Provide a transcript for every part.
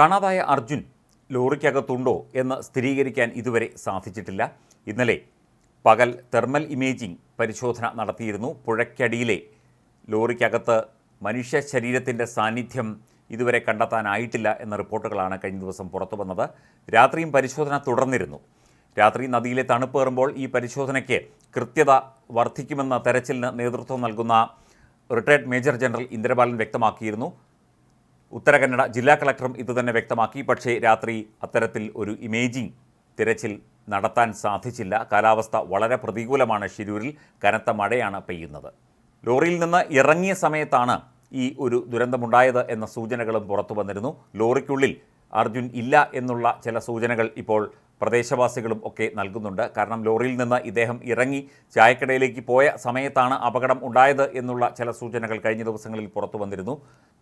കാണാതായ അർജുൻ ലോറിക്കകത്തുണ്ടോ എന്ന് സ്ഥിരീകരിക്കാൻ ഇതുവരെ സാധിച്ചിട്ടില്ല. ഇന്നലെ പകൽ തെർമൽ ഇമേജിംഗ് പരിശോധന നടത്തിയിരുന്നു. പുഴയ്ക്കടിയിലെ ലോറിക്കകത്ത് മനുഷ്യ ശരീരത്തിന്റെ സാന്നിധ്യം ഇതുവരെ കണ്ടെത്താനായിട്ടില്ല എന്ന റിപ്പോർട്ടുകളാണ് കഴിഞ്ഞ ദിവസം പുറത്തു വന്നത്. രാത്രിയും പരിശോധന തുടർന്നിരുന്നു. രാത്രി നദിയിലെ തണുപ്പേറുമ്പോൾ ഈ പരിശോധനയ്ക്ക് കൃത്യത വർദ്ധിക്കുമെന്ന തെരച്ചിലിന് നേതൃത്വം നൽകുന്ന റിട്ടയർഡ് മേജർ ജനറൽ ഇന്ദ്രബാലൻ വ്യക്തമാക്കിയിരുന്നു. ഉത്തര കന്നഡ ജില്ലാ കളക്ടറും ഇതുതന്നെ വ്യക്തമാക്കി. പക്ഷേ രാത്രി അത്തരത്തിൽ ഒരു ഇമേജിംഗ് തിരച്ചിൽ നടത്താൻ സാധിച്ചില്ല. കാലാവസ്ഥ വളരെ പ്രതികൂലമാണ് ഷിരൂരിൽ കനത്ത മഴയാണ് പെയ്യുന്നത്. ലോറിയിൽ നിന്ന് ഇറങ്ങിയ സമയത്താണ് ഈ ഒരു ദുരന്തമുണ്ടായത് എന്ന സൂചനകളും പുറത്തു വന്നിരുന്നു. ലോറിക്കുള്ളിൽ അർജുൻ ഇല്ല എന്നുള്ള ചില സൂചനകൾ ഇപ്പോൾ പ്രദേശവാസികളും ഒക്കെ നൽകുന്നുണ്ട്. കാരണം ലോറിയിൽ നിന്ന് ഇദ്ദേഹം ഇറങ്ങി ചായക്കടയിലേക്ക് പോയ സമയത്താണ് അപകടം ഉണ്ടായത് എന്നുള്ള ചില സൂചനകൾ കഴിഞ്ഞ ദിവസങ്ങളിൽ പുറത്തു വന്നിരുന്നു.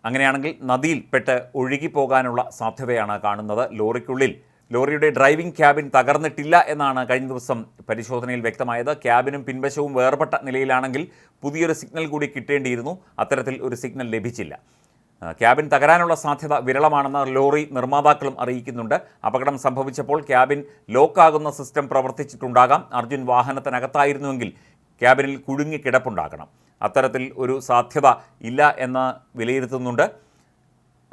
അങ്ങനെയാണെങ്കിൽ നദിയിൽ പെട്ട് ഒഴുകിപ്പോകാനുള്ള സാധ്യതയാണ് കാണുന്നത്. ലോറിക്കുള്ളിൽ ലോറിയുടെ ഡ്രൈവിംഗ് ക്യാബിൻ തകർന്നിട്ടില്ല എന്നാണ് കഴിഞ്ഞ ദിവസം പരിശോധനയിൽ വ്യക്തമായത്. ക്യാബിനും പിൻവശവും വേർപെട്ട നിലയിലാണെങ്കിൽ പുതിയൊരു സിഗ്നൽ കൂടി കിട്ടേണ്ടിയിരുന്നു. അത്തരത്തിൽ ഒരു സിഗ്നൽ ലഭിച്ചില്ല. ക്യാബിൻ തകരാനുള്ള സാധ്യത വിരളമാണെന്ന് ലോറി നിർമ്മാതാക്കളും അറിയിക്കുന്നുണ്ട്. അപകടം സംഭവിച്ചപ്പോൾ ക്യാബിൻ ലോക്കാകുന്ന സിസ്റ്റം പ്രവർത്തിച്ചിട്ടുണ്ടാകാം. അർജുൻ വാഹനത്തിനകത്തായിരുന്നുവെങ്കിൽ ക്യാബിനിൽ കുടുങ്ങിക്കിടപ്പുണ്ടാകണം അത്തരത്തിൽ ഒരു സാധ്യത ഇല്ല എന്ന് വിലയിരുത്തുന്നുണ്ട്.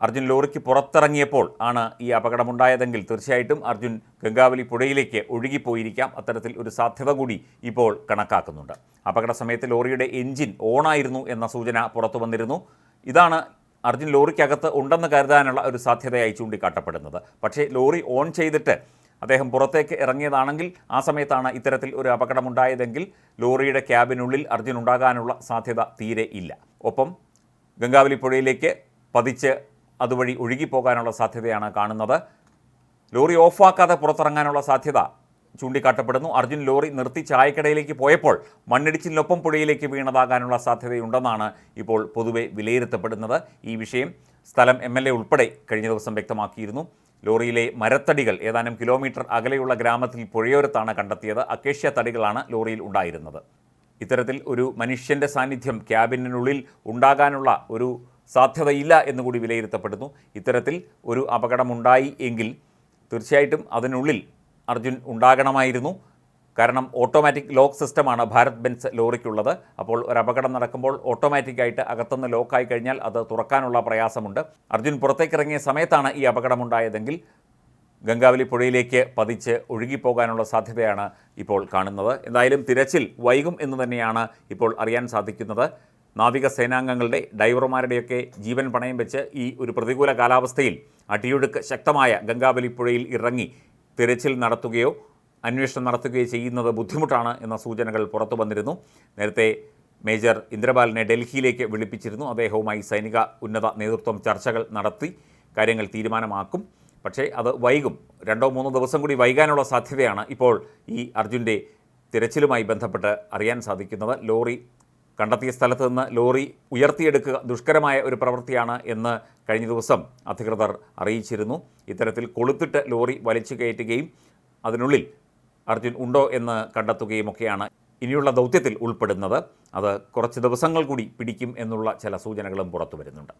അർജുൻ ലോറിക്ക് പുറത്തിറങ്ങിയപ്പോൾ ആണ് ഈ അപകടമുണ്ടായതെങ്കിൽ തീർച്ചയായിട്ടും അർജുൻ ഗംഗാവലി പുഴയിലേക്ക് ഒഴുകിപ്പോയിരിക്കാം. അത്തരത്തിൽ ഒരു സാധ്യത കൂടി ഇപ്പോൾ കണക്കാക്കുന്നുണ്ട്. അപകട സമയത്ത് ലോറിയുടെ എഞ്ചിൻ ഓണായിരുന്നു എന്ന സൂചന പുറത്തു വന്നിരുന്നു. ഇതാണ് അർജുൻ ലോറിക്കകത്ത് ഉണ്ടെന്ന് കരുതാനുള്ള ഒരു സാധ്യതയായി ചൂണ്ടിക്കാട്ടപ്പെടുന്നത്. പക്ഷേ ലോറി ഓൺ ചെയ്തിട്ട് അദ്ദേഹം പുറത്തേക്ക് ഇറങ്ങിയതാണെങ്കിൽ ആ സമയത്താണ് ഇത്തരത്തിൽ ഒരു അപകടമുണ്ടായതെങ്കിൽ ലോറിയുടെ ക്യാബിനുള്ളിൽ അർജുൻ ഉണ്ടാകാനുള്ള സാധ്യത തീരെ ഇല്ല. ഒപ്പം ഗംഗാവലി പുഴയിലേക്ക് പതിച്ച് അതുവഴി ഒഴുകിപ്പോകാനുള്ള സാധ്യതയാണ് കാണുന്നത്. ലോറി ഓഫാക്കാതെ പുറത്തിറങ്ങാനുള്ള സാധ്യത ചൂണ്ടിക്കാട്ടപ്പെടുന്നു. അർജുൻ ലോറി നിർത്തി ചായക്കടയിലേക്ക് പോയപ്പോൾ മണ്ണിടിച്ചിലിനൊപ്പം പുഴയിലേക്ക് വീണതാകാനുള്ള സാധ്യതയുണ്ടെന്നാണ് ഇപ്പോൾ പൊതുവെ വിലയിരുത്തപ്പെടുന്നത്. ഈ വിഷയം സ്ഥലം എം എൽ എ ഉൾപ്പെടെ കഴിഞ്ഞ ദിവസം വ്യക്തമാക്കിയിരുന്നു. ലോറിയിലെ മരത്തടികൾ ഏതാനും കിലോമീറ്റർ അകലെയുള്ള ഗ്രാമത്തിൽ പുഴയോരത്താണ് കണ്ടെത്തിയത്. അക്കേഷ്യ തടികളാണ് ലോറിയിൽ ഉണ്ടായിരുന്നത്. ഇത്തരത്തിൽ ഒരു മനുഷ്യന്റെ സാന്നിധ്യം ക്യാബിനുള്ളിൽ ഉണ്ടാകാനുള്ള ഒരു സാധ്യതയില്ല എന്നുകൂടി വിലയിരുത്തപ്പെടുന്നു. ഇത്തരത്തിൽ ഒരു അപകടമുണ്ടായി എങ്കിൽ തീർച്ചയായിട്ടും അതിനുള്ളിൽ അർജുൻ ഉണ്ടാകണമായിരുന്നു. കാരണം ഓട്ടോമാറ്റിക് ലോക്ക് സിസ്റ്റമാണ് ഭാരത് ബെൻസ് ലോറിക്കുള്ളത്. അപ്പോൾ ഒരു അപകടം നടക്കുമ്പോൾ ഓട്ടോമാറ്റിക്കായിട്ട് അകത്തുനിന്ന് ലോക്കായി കഴിഞ്ഞാൽ അത് തുറക്കാനുള്ള പ്രയാസമുണ്ട്. അർജുൻ പുറത്തേക്കിറങ്ങിയ സമയത്താണ് ഈ അപകടമുണ്ടായതെങ്കിൽ ഗംഗാവലി പുഴയിലേക്ക് പതിച്ച് ഒഴുകിപ്പോകാനുള്ള സാധ്യതയാണ് ഇപ്പോൾ കാണുന്നത്. എന്തായാലും തിരച്ചിൽ വൈകും എന്ന് തന്നെയാണ് ഇപ്പോൾ അറിയാൻ സാധിക്കുന്നത്. നാവിക സേനാംഗങ്ങളുടെ ഡൈവർമാരുടെയൊക്കെ ജീവൻ പണയം വെച്ച് ഈ ഒരു പ്രതികൂല കാലാവസ്ഥയിൽ അടിയൊഴുക്ക് ശക്തമായ ഗംഗാവലി പുഴയിൽ ഇറങ്ങി തിരച്ചിൽ നടത്തുകയോ അന്വേഷണം നടത്തുകയോ ചെയ്യുന്നത് ബുദ്ധിമുട്ടാണ് എന്ന സൂചനകൾ പുറത്തു വന്നിരുന്നു. നേരത്തെ മേജർ ഇന്ദ്രപാലിനെ ഡൽഹിയിലേക്ക് വിളിപ്പിച്ചിരുന്നു. അദ്ദേഹവുമായി സൈനിക ഉന്നത നേതൃത്വം ചർച്ചകൾ നടത്തി കാര്യങ്ങൾ തീരുമാനമാക്കും. പക്ഷേ അത് വൈകും. രണ്ടോ മൂന്നോ ദിവസം കൂടി വൈകാനുള്ള സാധ്യതയാണ് ഇപ്പോൾ ഈ അർജുന്റെ തിരച്ചിലുമായി ബന്ധപ്പെട്ട് അറിയാൻ സാധിക്കുന്നത്. ലോറി കണ്ടെത്തിയ സ്ഥലത്ത് നിന്ന് ലോറി ഉയർത്തിയെടുക്കുക ദുഷ്കരമായ ഒരു പ്രവൃത്തിയാണ് എന്ന് കഴിഞ്ഞ ദിവസം അധികൃതർ അറിയിച്ചിരുന്നു. ഇത്തരത്തിൽ കൊളുത്തിട്ട് ലോറി വലിച്ചു കയറ്റുകയും അതിനുള്ളിൽ അർജുൻ ഉണ്ടോ എന്ന് കണ്ടെത്തുകയും ഒക്കെയാണ് ഇനിയുള്ള ദൗത്യത്തിൽ ഉൾപ്പെടുന്നത്. അത് കുറച്ച് ദിവസങ്ങൾ കൂടി പിടിക്കും എന്നുള്ള ചില സൂചനകളും പുറത്തു വരുന്നുണ്ട്.